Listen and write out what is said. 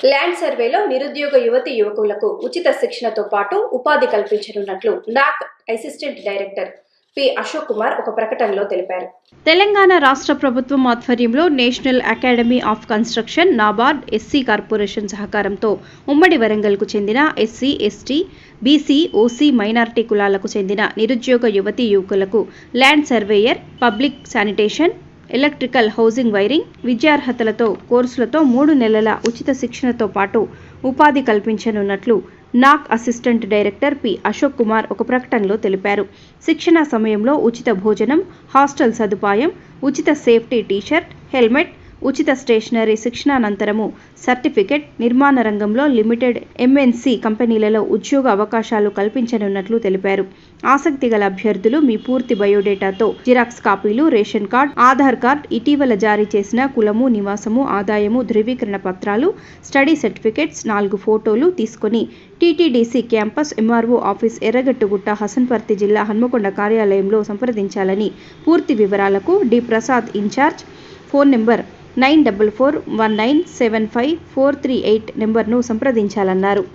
Land సర్వేలో నిరుద్యోగ యువతి యువకులకు ఉచిత శిక్షణతో పాటు ఉపాధి కల్పించనున్నట్లు NAC assistant director P. Ashok Kumar ఒక ప్రకటనలో తెలిపారు. తెలంగాణ రాష్ట్ర ప్రభుత్వం ఆధ్వర్యంలో National Academy of Construction NABARD SC corporation సహకారంతో ఉమ్మడి వరంగల్కు చెందిన SC ST BC OC minority కులాలకు చెందిన నిరుద్యోగ యువతీ యువకులకు land surveyor public sanitation electrical housing wiring విద్యార్హతలతో కోర్సులతో మూడు నెలల ఉచిత శిక్షణతో పాటు ఉపాధి కల్పించనున్నట్లు NAC assistant director P. Ashok Kumar ఒక ప్రకటనలో తెలిపారు. శిక్షణ సమయంలో ఉచిత భోజనం హాస్టల్ సదుపాయం ఉచిత సేఫ్టీ టీషర్ట్ హెల్మెట్ ఉచిత స్టేషనరీ శిక్షణానంతరము సర్టిఫికెట్ నిర్మాణ రంగంలో లిమిటెడ్ ఎంఎన్సి కంపెనీలలో ఉద్యోగ అవకాశాలు కల్పించనున్నట్లు తెలిపారు. ఆసక్తి గల అభ్యర్థులు మీ పూర్తి బయోడేటాతో జిరాక్స్ కాపీలు రేషన్ కార్డ్ ఆధార్ కార్డ్ ఇటీవల జారీ చేసిన కులము నివాసము ఆదాయము ధృవీకరణ పత్రాలు స్టడీ సర్టిఫికెట్స్ నాలుగు ఫోటోలు తీసుకొని TTDC campus MRO office Erragattugutta Hasanparthy జిల్లా హన్మకొండ కార్యాలయంలో సంప్రదించాలని పూర్తి వివరాలకు D Prasad incharge. Phone number nine double four one nine seven five four three eight నెంబర్ను సంప్రదించాలన్నారు.